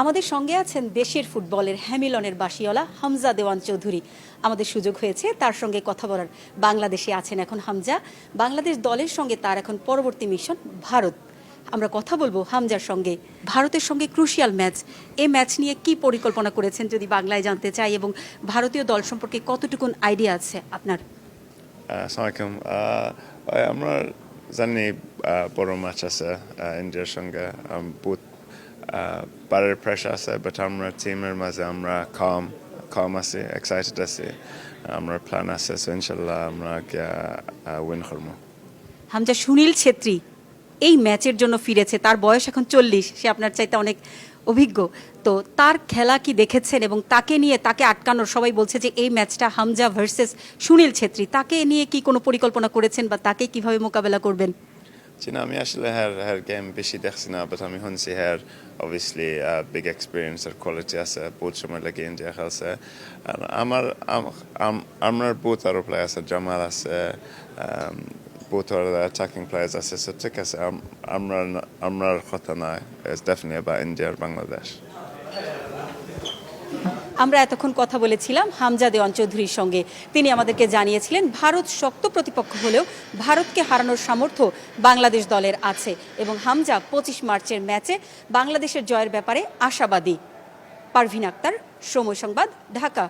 আমাদের সঙ্গে আছেন দেশের ফুটবলের হ্যামিলনের বাসিওয়ালা হামজা দেওয়ান চৌধুরী। আমাদের সুযোগ হয়েছে তার সঙ্গে কথা বলার। বাংলাদেশে আছেন এখন হামজা। বাংলাদেশ দলের সঙ্গে তার এখন পরবর্তী মিশন ভারত। আমরা কথা বলব হামজার সঙ্গে। ভারতের সঙ্গে ক্রুশিয়াল ম্যাচ। এই ম্যাচ নিয়ে কি পরিকল্পনা করেছেন যদি বাংলায় জানতে চাই এবং ভারতীয় দল সম্পর্কে কতটুকুন আইডিয়া আছে আপনার? আমরা জানি বড় ম্যাচ আছে ইন্ডিয়ার সঙ্গে। বহুত পারের প্রেশার আছে বাট আমরা টিমের মাঝে আমরা কম কম আছি এক্সাইটেড আছি আমরা প্ল্যান আছে সো ইনশাল্লাহ আমরা উইন করব হামজা সুনীল ছেত্রী, এই ম্যাচের জন্য ফিরেছে, তার বয়স এখন চল্লিশ, সে আপনার চাইতে অনেক অভিজ্ঞ। তো তার খেলা কি দেখেছেন এবং তাকে নিয়ে, তাকে আটকানোর, সবাই বলছে যে এই ম্যাচটা হামজা ভার্সেস সুনীল ছেত্রী, তাকে নিয়ে কি কোনো পরিকল্পনা করেছেন বা তাকে কীভাবে মোকাবেলা করবেন? you know, mi actually her, her game bishi dechsina, but mi hun si her, obviously, a uh, big experience ar quality as a bod siwmar legi yn diach as a amar, am, am, amar bod ar o play as a jamal as a um, bod ar the attacking players as a so as a amrar, amrar chotana is definitely about India or Bangladesh. আমরা এতক্ষণ কথা বলেছিলাম হামজা দেওয়ান চৌধুরীর সঙ্গে। তিনি আমাদেরকে জানিয়েছিলেন, ভারত শক্ত প্রতিপক্ষ হলেও ভারতকে হারানোর সামর্থ্য বাংলাদেশ দলের আছে এবং হামজা পঁচিশ মার্চের ম্যাচে বাংলাদেশের জয়ের ব্যাপারে আশাবাদী। পারভিন আক্তার, সময় সংবাদ, ঢাকা।